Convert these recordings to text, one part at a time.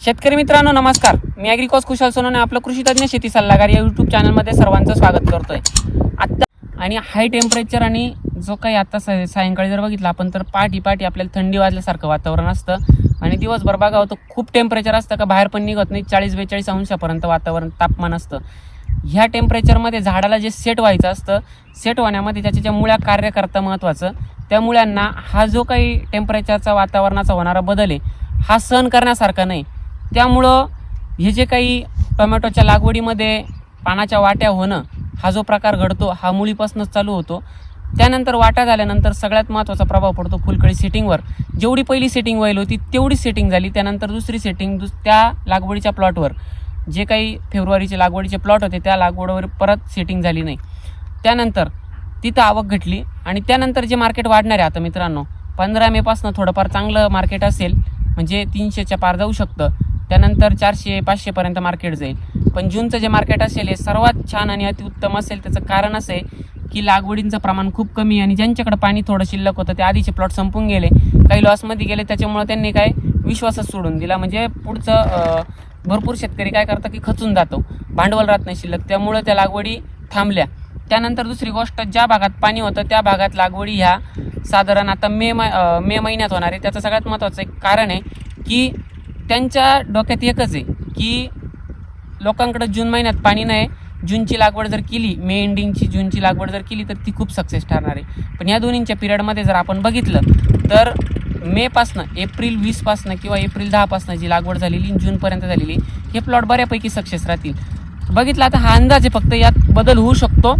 शेतकरी मित्रांनो नमस्कार. मी ॲग्रिकॉस कुशल सोनोने आपलं कृषी तज्ज्ञ शेती सल्लागार या यूट्यूब चॅनलमध्ये सर्वांचं स्वागत करतोय. आत्ता आणि हाय टेम्परेचर आणि जो काही आता सा सायंकाळी जर बघितलं आपण तर पाठी पाठी आपल्याला थंडी वाजल्यासारखं वातावरण असतं. आणि दिवसभर बघावं हो, तर खूप टेम्परेचर असतं का बाहेर पण निघत नाही चाळीस बेचाळीस अंशापर्यंत वातावरण तापमान असतं. ह्या टेम्परेचरमध्ये झाडाला जे सेट व्हायचं असतं सेट होण्यामध्ये त्याच्या ज्या मुळ्या कार्य करता महत्त्वाचं त्या मुळ्यांना हा जो काही टेम्परेचरचा वातावरणाचा होणारा बदल आहे हा सहन करण्यासारखा नाही. त्यामुळं हे जे काही टोमॅटोच्या लागवडीमध्ये पानाच्या वाट्या होणं हा जो प्रकार घडतो हा मुळीपासूनच चालू होतो. त्यानंतर वाटा झाल्यानंतर सगळ्यात महत्त्वाचा प्रभाव पडतो फुलकळी सेटिंगवर. जेवढी पहिली सेटिंग व्हायला होती तेवढी सेटिंग झाली. त्यानंतर दुसरी सेटिंग दुस त्या लागवडीच्या प्लॉटवर. जे काही फेब्रुवारीचे लागवडीचे प्लॉट होते त्या लागवडीवर परत सेटिंग झाली नाही. त्यानंतर तिथं आवक घटली आणि त्यानंतर जे मार्केट वाढणार आहे आता मित्रांनो पंधरा मेपासनं थोडंफार चांगलं मार्केट असेल म्हणजे तीनशेच्या पार जाऊ शकतं. त्यानंतर चारशे पाचशेपर्यंत मार्केट जाईल. पण जूनचं जे मार्केट असेल हे सर्वात छान आणि अतिउत्तम असेल त्याचं कारण असं आहे की लागवडींचं प्रमाण खूप कमी आणि ज्यांच्याकडे पाणी थोडं शिल्लक होतं ते आधीचे प्लॉट संपून गेले. काही लॉसमध्ये गेले त्याच्यामुळे त्यांनी काय विश्वासच सोडून दिला. म्हणजे पुढचं भरपूर शेतकरी काय करतात की खचून जातो. भांडवल राहत नाही शिल्लक. त्यामुळं त्या लागवडी थांबल्या. त्यानंतर दुसरी गोष्ट ज्या भागात पाणी होतं त्या भागात लागवडी ह्या साधारण आता मे मे महिन्यात होणार आहे. त्याचं सगळ्यात महत्त्वाचं एक कारण आहे की त्यांच्या डोक्यात एकच आहे की लोकांकडे जून महिन्यात पाणी नाही जूनची लागवड जर केली मे एंडिंगची जूनची लागवड जर केली तर ती खूप सक्सेस ठरणार आहे. पण या दोन्हींच्या पिरियडमध्ये जर आपण बघितलं तर मेपासनं एप्रिल वीसपासनं किंवा एप्रिल दहापासनं जी लागवड झालेली जूनपर्यंत झालेली हे प्लॉट बऱ्यापैकी सक्सेस राहतील. बघितलं आता हा अंदाज आहे फक्त यात बदल होऊ शकतो.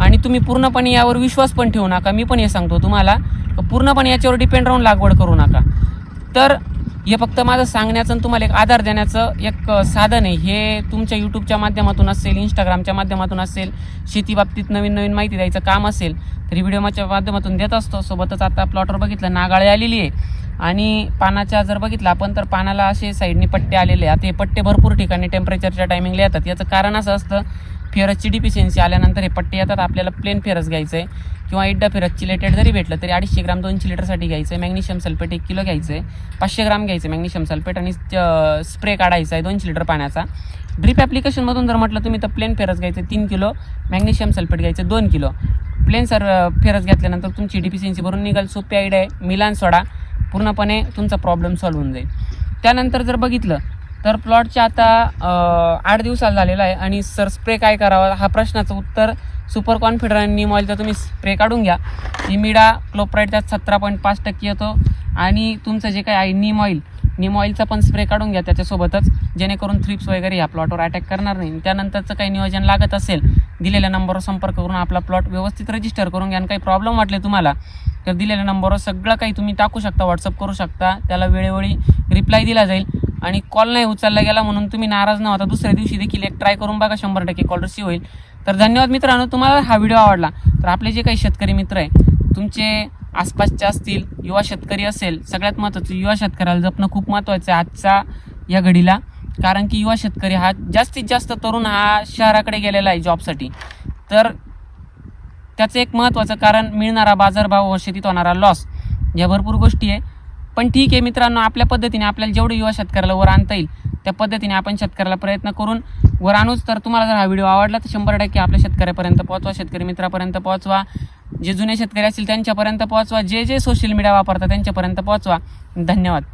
आणि तुम्ही पूर्णपणे यावर विश्वास पण ठेवू नका. मी पण हे सांगतो तुम्हाला पूर्णपणे याच्यावर डिपेंड राहून लागवड करू नका. तर हे फक्त माझं सांगण्याचं आणि तुम्हाला एक आधार देण्याचं एक साधन आहे. हे तुमच्या यूट्यूबच्या माध्यमातून असेल इंस्टाग्रामच्या माध्यमातून असेल शेती बाबतीत नवीन नवीन माहिती द्यायचं काम असेल तर व्हिडिओच्या माध्यमातून देत असतो. सोबतच आता प्लॉटवर बघितलं नागाळे आलेली आहे. आणि पानाच्या जर बघितलं आपण तर पानाला असे साईडने पट्टे आलेले आहेत. आता हे पट्टे भरपूर ठिकाणी टेम्परेचरच्या टायमिंगला येतात. याचं कारण असं असतं फेरसची डिफिशियन्सी आल्यानंतर हे पट्टे येतात आपल्याला प्लेन फेरस घ्यायचं आहे किंवा एकदा फेरस चिलेटेड जरी भेटलं तरी अडीचशे ग्राम दोनशे लिटरसाठी घ्यायचं आहे मॅग्नेशियम सल्फेट एक किलो घ्यायचं आहे पाचशे ग्राम घ्यायचं आहे मॅग्नेशियम सल्फेट आणि स्प्रे काढायचा आहे दोनशे लिटर पाण्याचा. ड्रीप ॲप्लिकेशनमधून जर म्हटलं तुम्ही तर प्लेन फेरस घ्यायचं आहे तीन किलो. मॅग्नेशियम सल्फेट घ्यायचं दोन किलो. प्लेन सर फेरस घेतल्यानंतर तुमची डिफिशियन्सी भरून निघाल. सोपी आयडिया आहे. मिलान सोडा. पूर्णपणे तुमचा प्रॉब्लेम सॉल्व्ह होऊन जाईल. त्यानंतर जर बघितलं तर प्लॉटच्या आता आठ दिवसाला झालेला आहे आणि सर स्प्रे काय करावा? हा प्रश्नाचं उत्तर सुपर कॉन्फिडर आणि निम तुम्ही स्प्रे काढून घ्या. इमिडा क्लोप्राईड त्यात सतरा पॉईंट पाच टक्के येतो आणि तुमचं जे काही आहे नीम ऑइल निम ऑइलचा पण स्प्रे काढून घ्या त्याच्यासोबतच जेणेकरून थ्रिप्स वगैरे ह्या प्लॉटवर अटॅक करणार नाही. त्यानंतरचं काही नियोजन लागत असेल दिलेल्या नंबरवर संपर्क करून आपला प्लॉट व्यवस्थित रजिस्टर करून घ्या. आणि काही प्रॉब्लेम वाटले तुम्हाला तर दिलेल्या नंबरवर सगळं काही तुम्ही टाकू शकता व्हॉट्सअप करू शकता. त्याला वेळोवेळी रिप्लाय दिला जाईल. आणि कॉल नाही उचलला गेला म्हणून तुम्ही नाराज न होता. दुसऱ्या दिवशी देखील एक ट्राय करून बघा शंभर टक्के कॉल रिसीव्ह होईल. तर धन्यवाद मित्रांनो तुम्हाला हा व्हिडिओ आवडला तर आपले जे काही शेतकरी मित्र आहे तुमचे आसपासचे असतील युवा शेतकरी असेल सगळ्यात महत्त्वाचं युवा शेतकऱ्याला जपणं खूप महत्त्वाचं आहे आजच्या या घडीला. कारण की युवा शेतकरी हा जास्तीत जास्त तरुण हा शहराकडे गेलेला आहे जॉबसाठी तर त्याचं एक महत्त्वाचं कारण मिळणारा बाजारभाव व शेतीत होणारा लॉस या भरपूर गोष्टी आहे. पण ठीक आहे मित्रांनो आपल्या पद्धतीने आपल्याला जेवढं युवा शेतकऱ्याला वर आणता येईल त्या पद्धतीने आपण शेतकऱ्याला प्रयत्न करून वर आणूच. तर तुम्हाला जर हा व्हिडिओ आवडला तर शंभर टक्के आपल्या शेतकऱ्यापर्यंत पोहोचवा शेतकरी मित्रापर्यंत पोहोचवा जे जुने शेतकरी असतील त्यांच्यापर्यंत पोहोचवा जे जे सोशल मीडिया वापरतात त्यांच्यापर्यंत पोहोचवा. धन्यवाद.